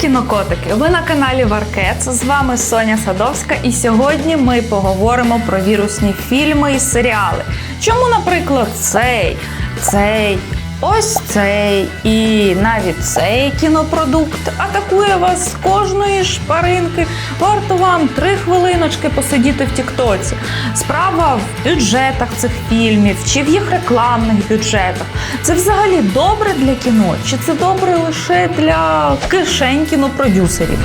кінокотики! Ви на каналі Варкет. З вами Соня Садовська, і сьогодні ми поговоримо про вірусні фільми і серіали. Чому, наприклад, цей, цей, ось цей і навіть цей кінопродукт атакує вас з кожної шпаринки. Варто вам три хвилиночки посидіти в Тіктоці. Справа в бюджетах цих фільмів чи в їх рекламних бюджетах. Це взагалі добре для кіно, чи це добре лише для кишень кінопродюсерів?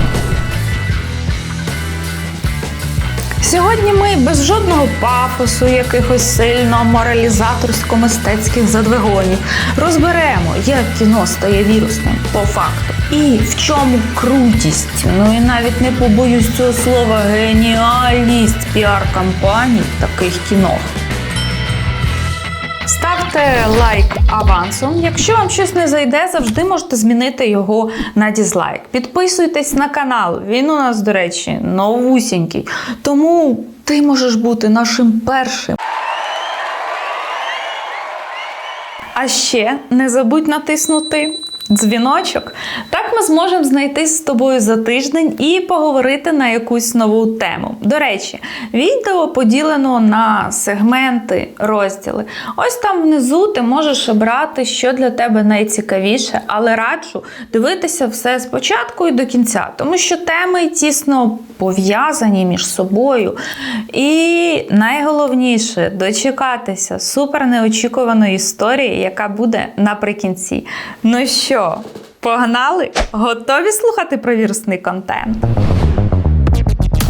Сьогодні ми без жодного пафосу, якихось сильно моралізаторсько-мистецьких задвигонів розберемо, як кіно стає вірусним по факту. І в чому крутість, ну і навіть не побоюсь цього слова, геніальність піар-кампаній таких кіно. Ставте лайк авансом. Якщо вам щось не зайде, завжди можете змінити його на дізлайк. Підписуйтесь на канал. Він у нас, до речі, новусінький. Тому ти можеш бути нашим першим. А ще не забудь натиснути дзвіночок. Так ми зможемо знайтись з тобою за тиждень і поговорити на якусь нову тему. До речі, відео поділено на сегменти, розділи. Ось там внизу ти можеш обрати, що для тебе найцікавіше, але раджу дивитися все спочатку і до кінця, тому що теми тісно пов'язані між собою. І найголовніше дочекатися супер неочікуваної історії, яка буде наприкінці. Ну що, погнали? Готові слухати про вірусний контент?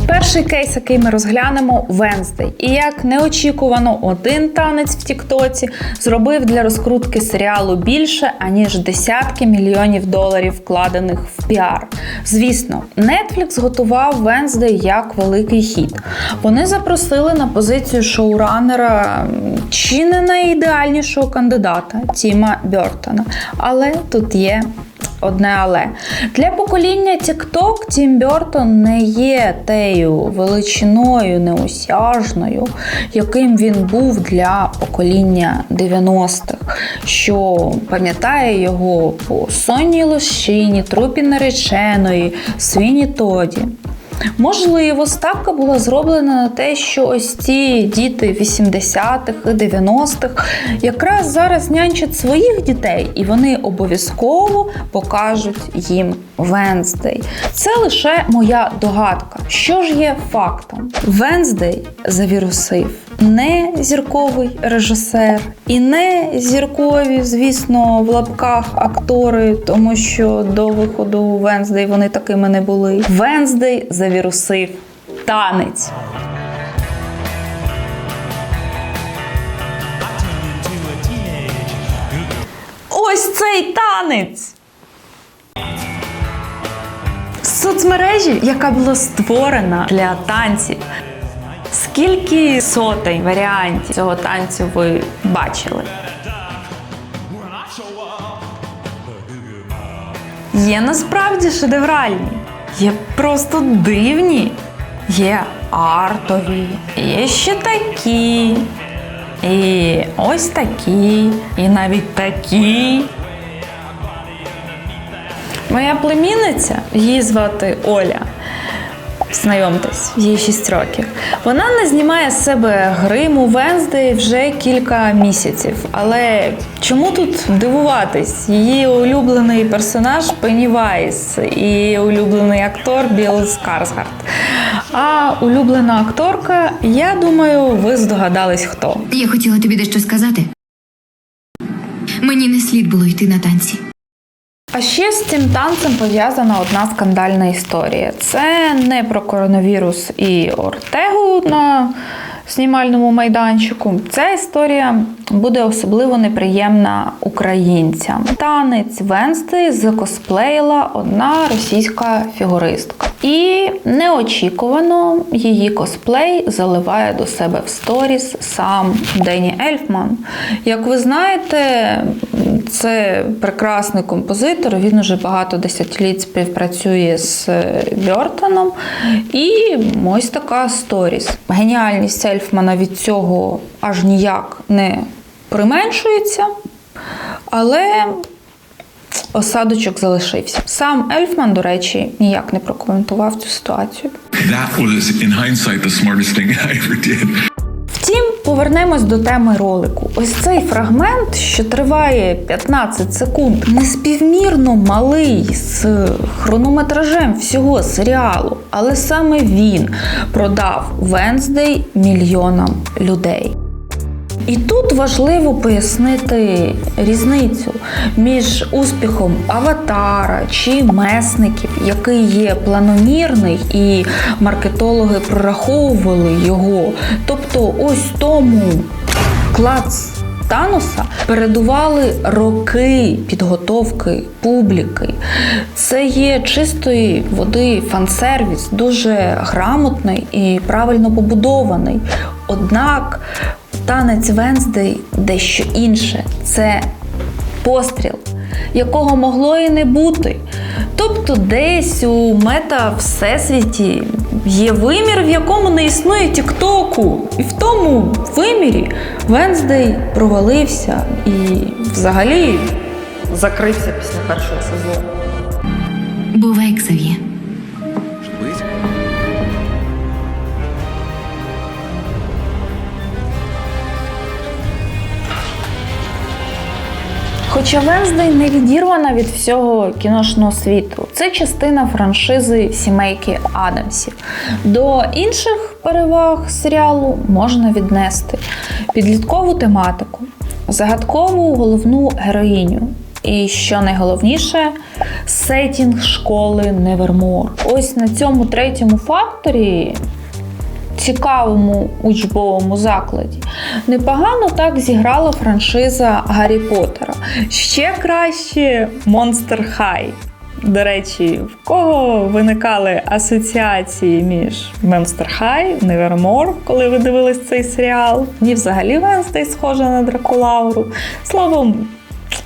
Перший кейс, який ми розглянемо, Венздей. І як неочікувано, один танець в Тіктоці зробив для розкрутки серіалу більше, аніж десятки мільйонів доларів, вкладених в піар. Звісно, Netflix готував Венздей як великий хіт. Вони запросили на позицію шоуранера чи не найідеальнішого кандидата Тіма Бертона. Але тут є Одне але для покоління TikTok Тім Бертон не є тею величиною неосяжною, яким він був для покоління 90-х, що пам'ятає його по сонній лощині, трупі нареченої, свіні Тоді. Можливо, ставка була зроблена на те, що ось ці діти 80-х і 90-х якраз зараз нянчать своїх дітей, і вони обов'язково покажуть їм Венздей. Це лише моя догадка. Що ж є фактом? Венздей завірусив не зірковий режисер і не зіркові, звісно, в лапках актори, тому що до виходу Венздей вони такими не були. Венздей завірусив танець. Ось цей танець! Соцмережі, яка була створена для танців. Скільки сотень варіантів цього танцю ви бачили? Є насправді шедевральні, є просто дивні, є артові, є ще такі, і ось такі, і навіть такі. Моя племінниця, її звати Оля. Знайомтесь, їй 6 років. Вона не знімає з себе гриму Венздей вже кілька місяців. Але чому тут дивуватись? Її улюблений персонаж Пеннівайс і улюблений актор Білл Скарсгард. А улюблена акторка, я думаю, ви здогадались хто. Я хотіла тобі дещо сказати. Мені не слід було йти на танці. А ще з цим танцем пов'язана одна скандальна історія. Це не про коронавірус і Ортегу на знімальному майданчику. Ця історія буде особливо неприємна українцям. Танець Венсти закосплеїла одна російська фігуристка. І неочікувано її косплей заливає до себе в сторіс сам Дені Ельфман. Як ви знаєте, це прекрасний композитор. Він уже багато десятиліть співпрацює з Бьортоном. І ось така сторіс. Геніальність Ельфмана від цього аж ніяк не применшується. Але осадочок залишився. Сам Ельфман, до речі, ніяк не прокоментував цю ситуацію. That was, in hindsight, the smartest thing I ever did. Втім, повернемось до теми ролику. Ось цей фрагмент, що триває 15 секунд, неспівмірно малий з хронометражем всього серіалу, але саме він продав Венздей мільйонам людей. І тут важливо пояснити різницю між успіхом аватара чи месників, який є планомірний, і маркетологи прораховували його. Тобто, ось тому клац. Таноса передували роки підготовки публіки. Це є чистої води фан-сервіс, дуже грамотний і правильно побудований. Однак танець Венздей дещо інше. Це постріл, якого могло і не бути. Тобто, десь у мета всесвіті є вимір, в якому не існує Тіктоку. І в тому вимірі Венздей провалився і взагалі закрився після першого сезону. Бувай, Ксав'є. Хоча Венздей не відірвана від всього кіношного світу. Це частина франшизи сімейки Адамсів. До інших переваг серіалу можна віднести підліткову тематику, загадкову головну героїню. І що найголовніше, сетінг школи Невермор. Ось на цьому третьому факторі цікавому учбовому закладі. Непогано так зіграла франшиза Гаррі Поттера. Ще краще Monster High. До речі, в кого виникали асоціації між Monster High, Nevermore, коли ви дивились цей серіал? Мені взагалі Венстей схожа на Дракулауру. Словом,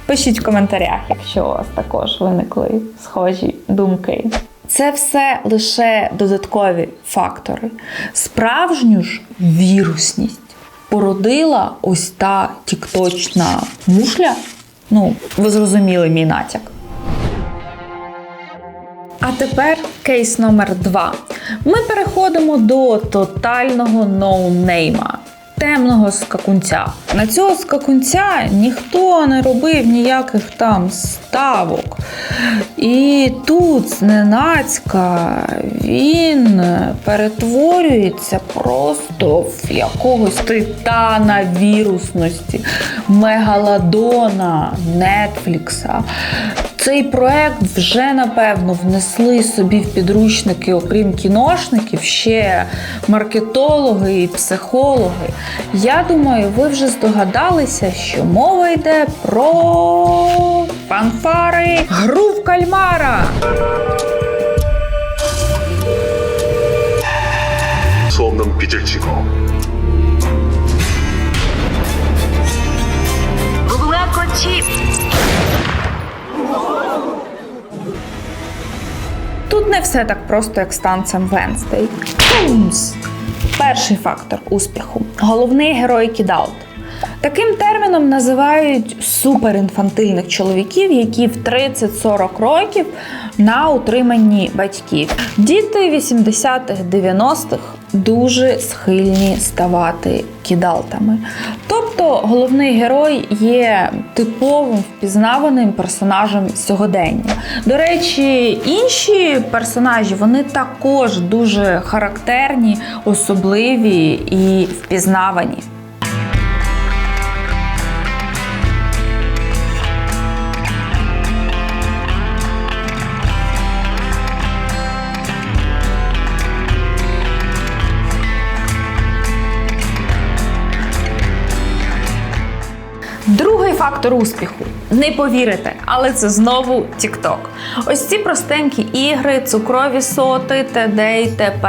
пишіть в коментарях, якщо у вас також виникли схожі думки. Це все лише додаткові фактори. Справжню ж вірусність породила ось та тікточна мушля. Ну, ви зрозуміли мій натяк. А тепер кейс номер два. Ми переходимо до тотального ноунейма. Темного скакунця. На цього скакунця ніхто не робив ніяких там ставок. І тут зненацька він перетворюється просто в якогось титана вірусності, мегаладона Нетфлікса. Цей проект вже напевно внесли собі в підручники, окрім кіношників, ще маркетологи і психологи. Я думаю, ви вже здогадалися, що мова йде про фанфари гру в кальмара. 수 없는 빚을 지고 무궁화 꽃이 Тут не все так просто, як з танцем Венстей. Тумс! Перший фактор успіху головний герой кідаут. Таким терміном називають суперінфантильних чоловіків, які в 30-40 років на утриманні батьків. Діти 80-х, 90-х дуже схильні ставати кідалтами. Тобто головний герой є типовим впізнаваним персонажем сьогодення. До речі, інші персонажі вони також дуже характерні, особливі і впізнавані. Фактор успіху. Не повірите, але це знову TikTok. Ось ці простенькі ігри, цукрові соти, ТД і ТП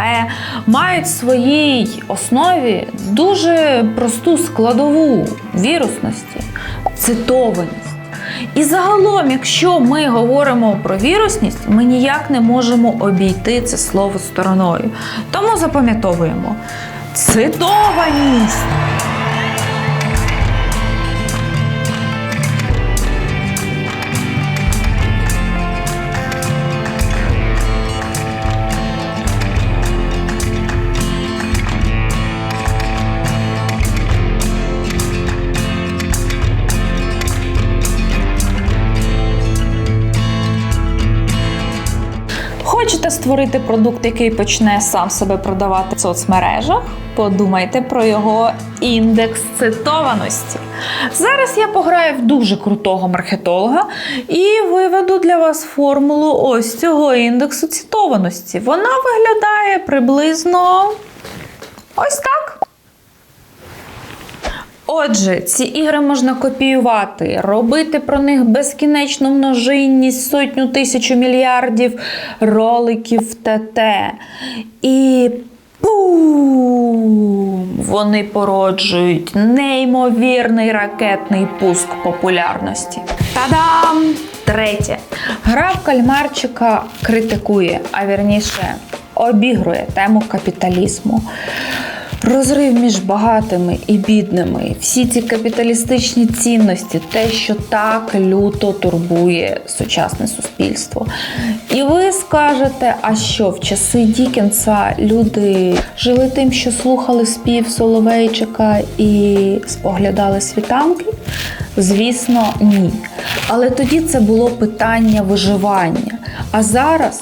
мають в своїй основі дуже просту складову вірусності цитованість. І загалом, якщо ми говоримо про вірусність, ми ніяк не можемо обійти це слово стороною. Тому запам'ятовуємо цитованість. Створити продукт, який почне сам себе продавати в соцмережах, подумайте про його індекс цитованості. Зараз я пограю в дуже крутого маркетолога і виведу для вас формулу ось цього індексу цитованості. Вона виглядає приблизно ось так. Отже, ці ігри можна копіювати, робити про них безкінечну множинність, сотню тисячу мільярдів роликів ТТ. І пум! Вони породжують неймовірний ракетний пуск популярності. Та-дам! Третє. Гра в кальмарчика критикує, а вірніше обігрує тему капіталізму. Розрив між багатими і бідними, всі ці капіталістичні цінності, те, що так люто турбує сучасне суспільство. І ви скажете, а що в часи Дікенса люди жили тим, що слухали спів Соловейчика і споглядали світанки? Звісно, ні. Але тоді це було питання виживання. А зараз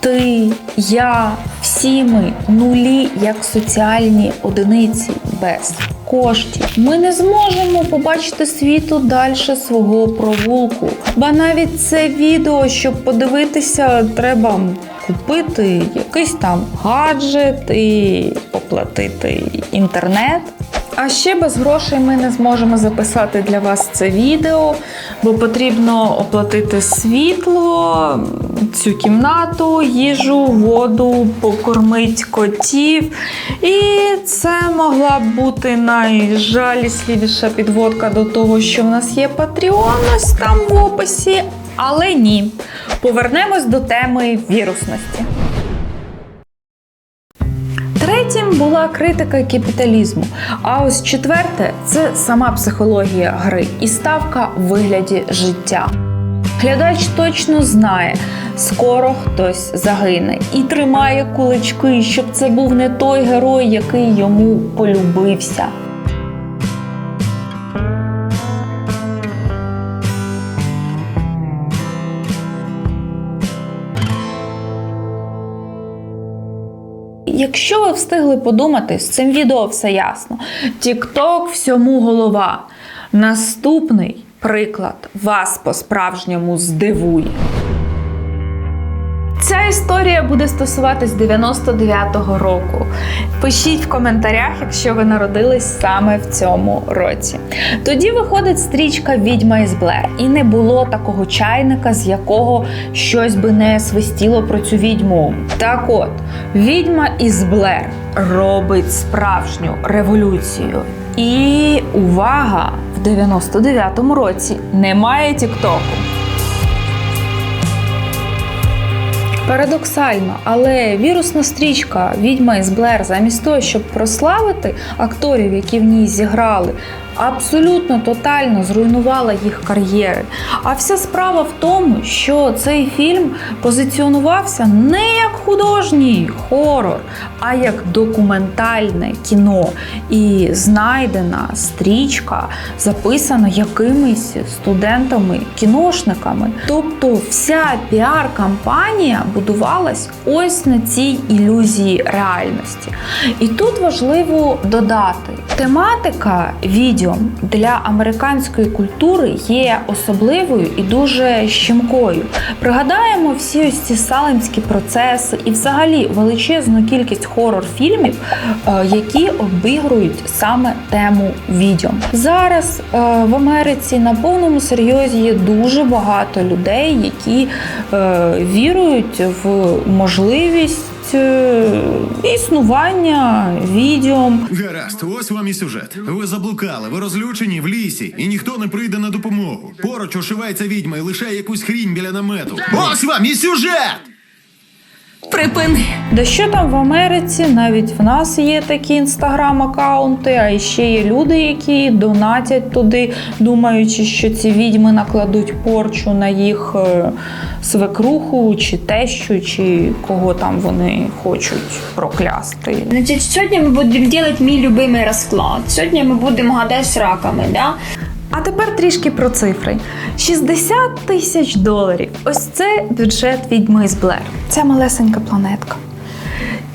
ти, я, всі ми нулі як соціальні одиниці без коштів. Ми не зможемо побачити світу далі свого провулку. Ба навіть це відео, щоб подивитися, треба купити якийсь там гаджет і оплатити інтернет. А ще без грошей ми не зможемо записати для вас це відео, бо потрібно оплатити світло, цю кімнату, їжу, воду, покормить котів. І це могла б бути найжалісливіша підводка до того, що в нас є Patreon ось там в описі. Але ні. Повернемось до теми вірусності. Третім була критика капіталізму. А ось четверте це сама психологія гри і ставка в вигляді життя. Глядач точно знає, скоро хтось загине, і тримає кулачки, щоб це був не той герой, який йому полюбився. Якщо ви встигли подумати, з цим відео все ясно. TikTok всьому голова. Наступний приклад вас по-справжньому здивує. Ця історія буде стосуватись 99-го року. Пишіть в коментарях, якщо ви народились саме в цьому році. Тоді виходить стрічка Відьма із Блер, і не було такого чайника, з якого щось би не свистіло про цю відьму. Так от, відьма із Блер робить справжню революцію. І увага! В 99-му році немає Тіктоку. Парадоксально, але вірусна стрічка Відьма із Блер, замість того, щоб прославити акторів, які в ній зіграли, абсолютно тотально зруйнувала їх кар'єри. А вся справа в тому, що цей фільм позиціонувався не як художній хорор, а як документальне кіно. І знайдена стрічка записана якимись студентами-кіношниками. Тобто вся піар-кампанія будувалась ось на цій ілюзії реальності. І тут важливо додати, тематика відео для американської культури є особливою і дуже щемкою. Пригадаємо всі ось ці салемські процеси і взагалі величезну кількість хорор-фільмів, е, які обігрують саме тему відео. Зараз е, в Америці на повному серйозі є дуже багато людей, які е, вірують в можливість існування відео. Гаразд, ось вам і сюжет. Ви заблукали, ви розлючені в лісі, і ніхто не прийде на допомогу. Поруч ошивається відьма і лишає якусь хрінь біля намету. Ось вам і сюжет! Припини. Да що там в Америці? Навіть в нас є такі інстаграм-аккаунти, а ще є люди, які донатять туди, думаючи, що ці відьми накладуть порчу на їх е, свекруху, чи тещу, чи кого там вони хочуть проклясти. Значить, сьогодні ми будемо робити мій любимий розклад. Сьогодні ми будемо гадати з раками, да? А тепер трішки про цифри: 60 тисяч доларів. Ось це бюджет відьми із Блер. Це малесенька планетка.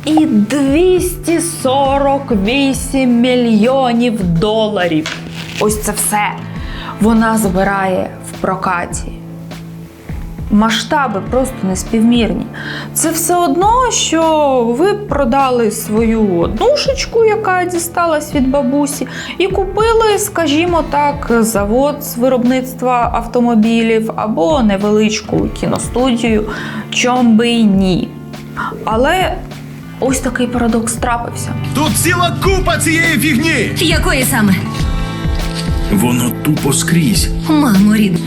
І 248 мільйонів доларів. Ось це все вона забирає в прокаті. Масштаби просто неспівмірні. Це все одно, що ви продали свою однушечку, яка дісталась від бабусі, і купили, скажімо так, завод з виробництва автомобілів або невеличку кіностудію, чом би й ні. Але ось такий парадокс трапився. Тут ціла купа цієї фігні! Якої саме? Воно тупо скрізь. Мамо рідна.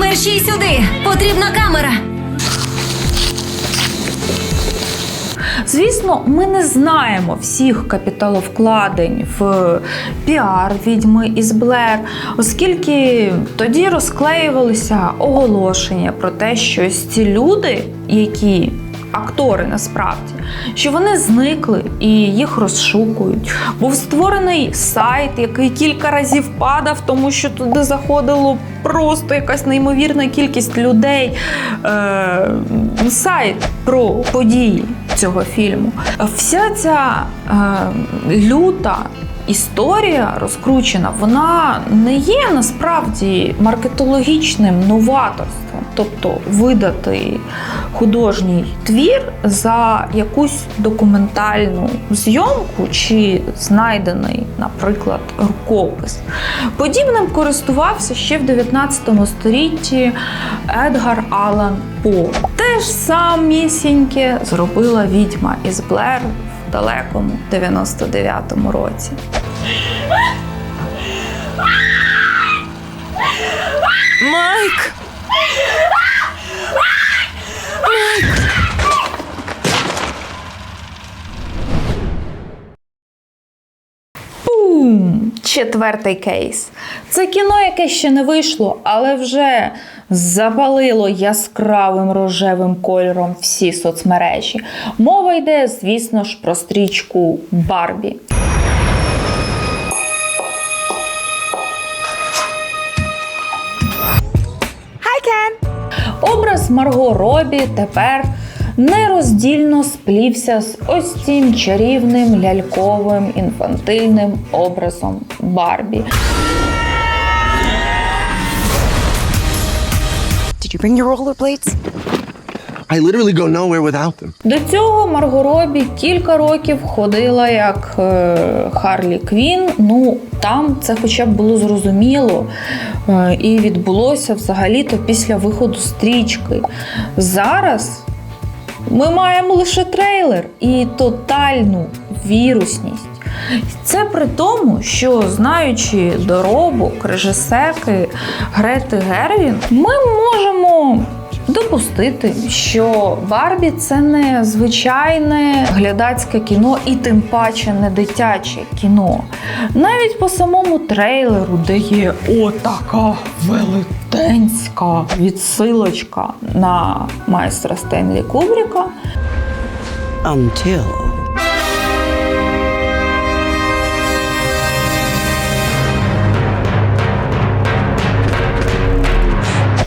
Мерщій сюди! Потрібна камера! Звісно, ми не знаємо всіх капіталовкладень в піар відьми із Блер, оскільки тоді розклеювалися оголошення про те, що ці люди, які актори насправді, що вони зникли і їх розшукують. Був створений сайт, який кілька разів падав, тому що туди заходило просто якась неймовірна кількість людей. Е, сайт про події цього фільму. Вся ця е, люта. Історія розкручена, вона не є насправді маркетологічним новаторством, тобто видати художній твір за якусь документальну зйомку чи знайдений, наприклад, рукопис. Подібним користувався ще в 19 столітті Едгар Алан По. Те ж самісіньке зробила відьма із Блер в далекому 99-му році. Майк! Четвертий кейс. Це кіно, яке ще не вийшло, але вже запалило яскравим рожевим кольором всі соцмережі. Мова йде, звісно ж, про стрічку Барбі. Образ Марго Робі тепер нероздільно сплівся з ось цим чарівним ляльковим інфантильним образом Барбі. Did you bring your rollerblades? I literally go nowhere without them. До цього Марго Робі кілька років ходила як е, Харлі Квін. Ну там це хоча б було зрозуміло. Е, і відбулося взагалі-то після виходу стрічки. Зараз ми маємо лише трейлер і тотальну вірусність. Це при тому, що знаючи доробок режисерки Грети Гервін, ми можемо допустити, що Барбі це не звичайне глядацьке кіно і тим паче не дитяче кіно. Навіть по самому трейлеру, де є отака велетенська відсилочка на майстра Стенлі Кубріка. Until.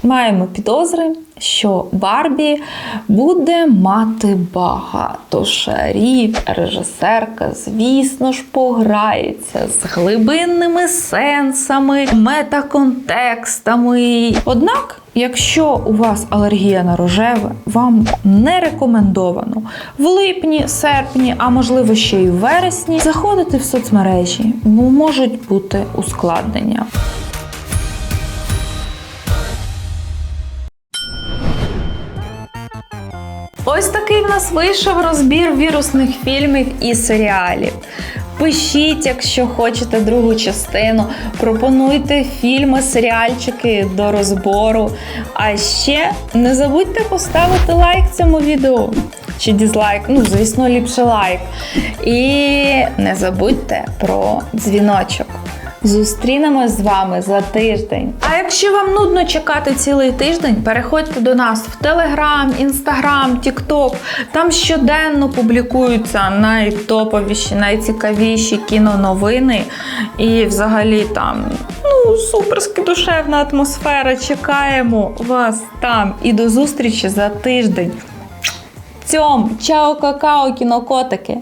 Маємо підозри, що Барбі буде мати багато шарів. Режисерка, звісно ж, пограється з глибинними сенсами, метаконтекстами. Однак, якщо у вас алергія на рожеве, вам не рекомендовано в липні, серпні, а можливо ще й в вересні заходити в соцмережі, бо можуть бути ускладнення. Ось такий в нас вийшов розбір вірусних фільмів і серіалів. Пишіть, якщо хочете другу частину, пропонуйте фільми, серіальчики до розбору. А ще не забудьте поставити лайк цьому відео. Чи дізлайк, ну, звісно, ліпше лайк. І не забудьте про дзвіночок. Зустрінемось з вами за тиждень. А якщо вам нудно чекати цілий тиждень, переходьте до нас в Телеграм, Інстаграм, Тікток. Там щоденно публікуються найтоповіші, найцікавіші кіноновини. І взагалі там ну, суперськи душевна атмосфера. Чекаємо вас там. І до зустрічі за тиждень. Цьом, чао, какао, кінокотики.